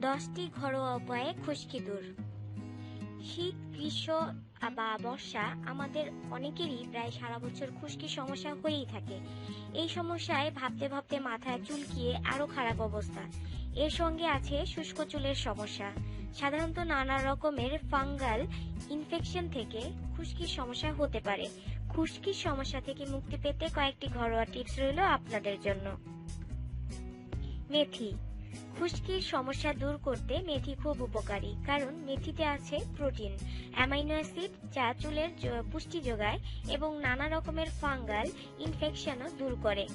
দশটি ঘরোয়া উপায়ে খুশকি দূর। শীত, গ্রীষ্ম, বা বর্ষা আমাদের অনেকেরই প্রায় সারা বছর খুশকি সমস্যা হয়েই থাকে। এই সমস্যায় ভাবতে ভাবতে মাথায় চুলকিয়ে আরও খারাপ অবস্থা। এর সঙ্গে আছে শুষ্ক চুলের সমস্যা। সাধারণত নানা রকমের ফাঙ্গাল ইনফেকশন থেকে খুশকির সমস্যা হতে পারে। খুশকির সমস্যা থেকে মুক্তি পেতে কয়েকটি ঘরোয়া টিপস রইল আপনাদের জন্য। মেথি খুশকির সমস্যা দূর করতে মেথি খুব উপকারী, কারণ মেথিতে আছে প্রোটিন, অ্যামাইনো অ্যাসিড যা চুলের পুষ্টি যোগায় এবং নানা রকমের ফাঙ্গাল ইনফেকশনও দূর করে।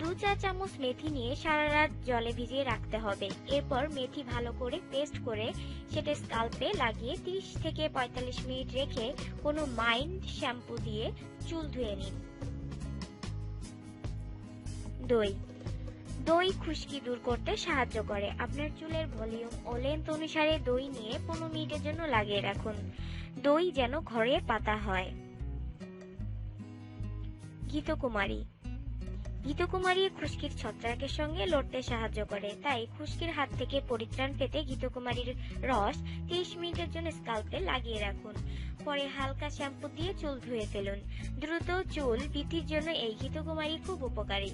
দু চা চামচ মেথি নিয়ে সারা রাত জলে ভিজিয়ে রাখতে হবে। এরপর মেথি ভালো করে পেস্ট করে সেটা স্কাল্পে লাগিয়ে 30 থেকে পঁয়তাল্লিশ মিনিট রেখে কোনো মাইন্ড শ্যাম্পু দিয়ে চুল ধুয়ে নিন। দই দই খুশকি দূর করতে সাহায্য করে। আপনার চুলের ভলিউম ও লেন্থ অনুসারে দই নিয়ে পনেরো মিনিটের জন্য লাগিয়ে রাখুন। দই যেন ঘরে পাতা হয়। গীতকুমারী। গীতকুমারী খুশকির ছত্রাকের সঙ্গে লড়তে সাহায্য করে। তাই খুশকির হাত থেকে পরিত্রাণ পেতে গীতকুমারীর রস 30 মিনিটের জন্য স্কাল্পে লাগিয়ে রাখুন। পরে হালকা শ্যাম্পু দিয়ে চুল ধুয়ে ফেলুন। দ্রুত চুল বৃদ্ধির জন্য এই গীতকুমারী খুব উপকারী।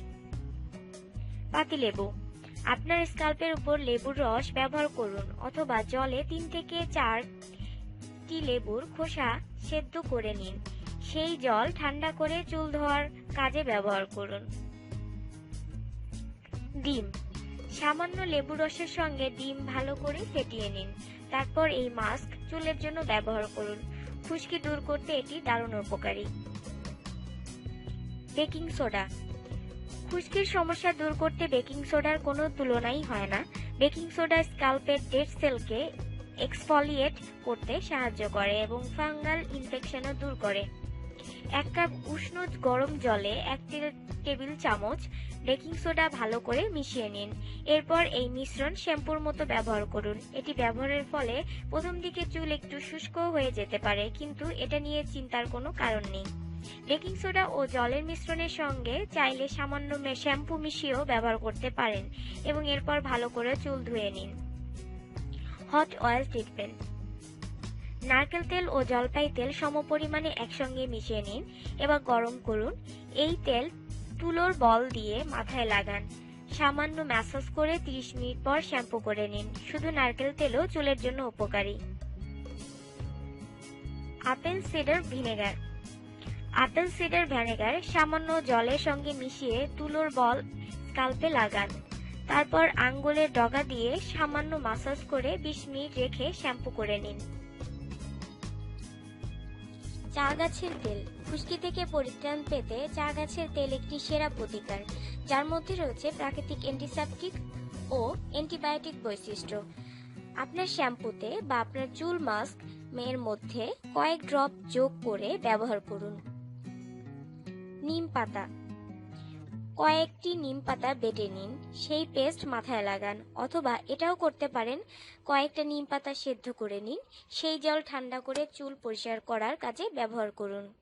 পাতিলেবু আপনার স্কাল্পের উপর লেবুর রস ব্যবহার করুন অথবা জলে তিন থেকে চারটি লেবুর খোসা সেদ্ধ করে নিন। সেই জল ঠান্ডা করে চুল ধোয়ার কাজে ব্যবহার করুন। ডিম। সামান্য লেবু রসের সঙ্গে ডিম ভালো করে ফেটিয়ে নিন। তারপর এই মাস্ক চুলের জন্য ব্যবহার করুন। খুশকি দূর করতে এটি দারুণ উপকারী। Baking soda. খুশকির সমস্যা দূর করতে বেকিং সোডার কোনো তুলনাই হয় না। বেকিং সোডা স্কাল্পের ডেড সেলকে এক্সফলিয়েট করতে সাহায্য করে এবং ফাঙ্গাল ইনফেকশনও দূর করে। এক কাপ উষ্ণ গরম জলে এক টেবিল চামচ বেকিং সোডা ভালো করে মিশিয়ে নিন। এরপর এই মিশ্রণ শ্যাম্পুর মতো ব্যবহার করুন। এটি ব্যবহারের ফলে প্রথম দিকে চুল একটু শুষ্ক হয়ে যেতে পারে, কিন্তু এটা নিয়ে চিন্তার কোনো কারণ নেই। বেকিং সোডা ও জলের মিশ্রণের সঙ্গে চাইলে সামান্য শ্যাম্পু মিশিয়েও ব্যবহার করতে পারেন এবং এরপর ভালো করে চুল ধুয়ে নিন। হট অয়েল ট্রিটমেন্ট নারকেল তেল ও জলপাই তেল সমপরিমাণে একসঙ্গে মিশিয়ে নিন। এবার গরম করুন। এই তেল তুলোর বল দিয়ে মাথায় লাগান। সামান্য ম্যাসাজ করে 30 মিনিট পর শ্যাম্পু করে নিন। শুধু নারকেল তেলও চুলের জন্য উপকারী। Apple cider vinegar. Apple cider vinegar সামান্য জলের সঙ্গে মিশিয়ে তুলোর বল স্কাল্পে লাগান। তারপর আঙ্গুলের ডগা দিয়ে সামান্য মাসাজ করে 20 মিনিট রেখে শ্যাম্পু করে নিন। চা গাছের তেল। খুশকি থেকে পরিত্রাণ পেতে চা গাছের তেল একটি সেরা প্রতিকার। যার মধ্যে রয়েছে প্রাকৃতিক অ্যান্টিসেপটিক ও অ্যান্টিবায়োটিক বৈশিষ্ট্য। আপনার শ্যাম্পুতে বা আপনার চুল মাস্ক এর মধ্যে কয়েক ড্রপ যোগ করে ব্যবহার করুন। নিম পাতা। কয়েকটি নিম পাতা বেটে নিন, সেই পেস্ট মাথায় লাগান, অথবা এটাও করতে পারেন, কয়েকটা নিম পাতা সেদ্ধ করে নিন, সেই জল ঠান্ডা করে চুল পরিষ্কার করার কাজে ব্যবহার করুন।